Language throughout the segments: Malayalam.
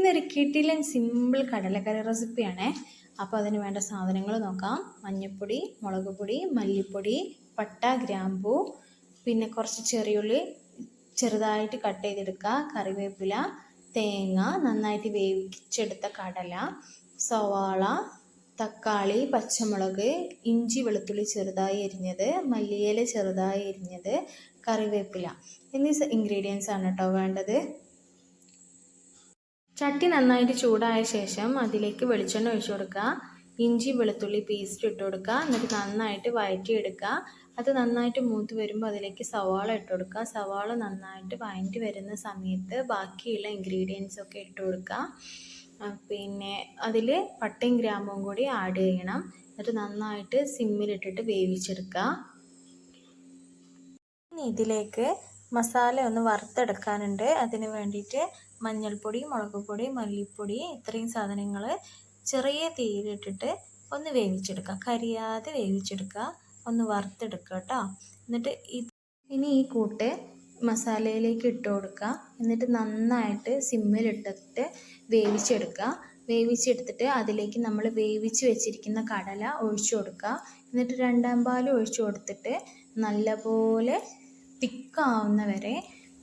ഇന്നൊരു കിട്ടിലൻ സിമ്പിൾ കടലക്കറി റെസിപ്പിയാണേ അപ്പോൾ അതിന് വേണ്ട സാധനങ്ങൾ നോക്കാം. മഞ്ഞൾപ്പൊടി മുളക് പൊടി മല്ലിപ്പൊടി പട്ട ഗ്രാമ്പൂ പിന്നെ കുറച്ച് ചെറിയുള്ളി ചെറുതായിട്ട് കട്ട് ചെയ്തെടുക്കുക. കറിവേപ്പില തേങ്ങ നന്നായിട്ട് വേവിച്ചെടുത്ത കടല സവാള തക്കാളി പച്ചമുളക് ഇഞ്ചി വെളുത്തുള്ളി ചെറുതായി എരിഞ്ഞത് മല്ലിയില ചെറുതായി എരിഞ്ഞത് കറിവേപ്പില. എന്നീ ഇൻഗ്രീഡിയൻസ് ആണ് കേട്ടോ വേണ്ടത്. ചട്ടി നന്നായിട്ട് ചൂടായ ശേഷം അതിലേക്ക് വെളിച്ചെണ്ണ ഒഴിച്ചു കൊടുക്കുക. ഇഞ്ചി വെളുത്തുള്ളി പേസ്റ്റ് ഇട്ട് കൊടുക്കുക. എന്നിട്ട് നന്നായിട്ട് വഴറ്റിയെടുക്കുക അത് നന്നായിട്ട് മൂത്ത് വരുമ്പോൾ അതിലേക്ക് സവാള ഇട്ട് കൊടുക്കുക. സവാള നന്നായിട്ട് വഴറ്റി വരുന്ന സമയത്ത് ബാക്കിയുള്ള ഇൻഗ്രീഡിയൻസ് ഒക്കെ ഇട്ട് കൊടുക്കുക. പിന്നെ അതിൽ പട്ടയും ഗ്രാമ്പും കൂടി ആഡ് ചെയ്യണം. എന്നിട്ട് നന്നായിട്ട് സിമ്മിലിട്ടിട്ട് വേവിച്ചെടുക്കുക. ഇതിലേക്ക് മസാല ഒന്ന് വറുത്തെടുക്കാനുണ്ട്. അതിന് വേണ്ടിയിട്ട് മഞ്ഞൾപ്പൊടി മുളക് പൊടി മല്ലിപ്പൊടി ഇത്രയും സാധനങ്ങൾ ചെറിയ തീയിലിട്ടിട്ട് ഒന്ന് വേവിച്ചെടുക്കുക. കരിയാതെ വേവിച്ചെടുക്കുക. ഒന്ന് വറുത്തെടുക്കുക കേട്ടോ. എന്നിട്ട് ഇനി ഈ കൂട്ട് മസാലയിലേക്ക് ഇട്ട് കൊടുക്കുക. എന്നിട്ട് നന്നായിട്ട് സിമ്മിലിട്ടിട്ട് വേവിച്ചെടുക്കുക. വേവിച്ചെടുത്തിട്ട് അതിലേക്ക് നമ്മൾ വേവിച്ച് വെച്ചിരിക്കുന്ന കടല ഒഴിച്ചു കൊടുക്കുക. എന്നിട്ട് രണ്ടാം പാൽ ഒഴിച്ചു കൊടുത്തിട്ട് നല്ലപോലെ തിക്കാവുന്ന വരെ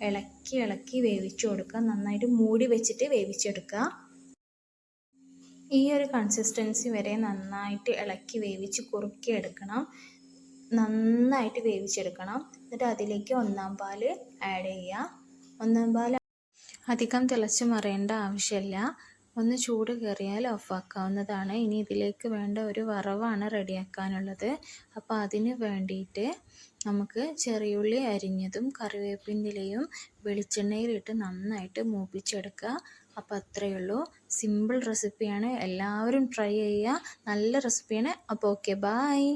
ഇളക്കി ഇളക്കി വേവിച്ചു കൊടുക്കുക. നന്നായിട്ട് മൂടി വെച്ചിട്ട് വേവിച്ചെടുക്കുക. ഈ ഒരു കൺസിസ്റ്റൻസി വരെ നന്നായിട്ട് ഇളക്കി വേവിച്ച് കുറുക്കി എടുക്കണം നന്നായിട്ട് വേവിച്ചെടുക്കണം. എന്നിട്ട് അതിലേക്ക് ഒന്നാം പാൽ ആഡ് ചെയ്യുക. ഒന്നാം പാൽ അധികം തിളച്ച് മറിയേണ്ട ആവശ്യമില്ല. ഒന്ന് ചൂട് കയറിയാൽ ഓഫാക്കാവുന്നതാണ്. ഇനി ഇതിലേക്ക് വേണ്ട ഒരു വറവാണ് റെഡിയാക്കാനുള്ളത്. അപ്പോൾ അതിന് വേണ്ടിയിട്ട് നമുക്ക് ചെറിയുള്ളി അരിഞ്ഞതും കറിവേപ്പിന്റെയും വെളിച്ചെണ്ണയിലിട്ട് നന്നായിട്ട് മൂപ്പിച്ചെടുക്കുക. അപ്പോൾ അത്രയേ ഉള്ളൂ. സിമ്പിൾ റെസിപ്പിയാണ്. എല്ലാവരും ട്രൈ ചെയ്യുക. നല്ല റെസിപ്പിയാണ്. അപ്പോൾ ഓക്കെ ബായ്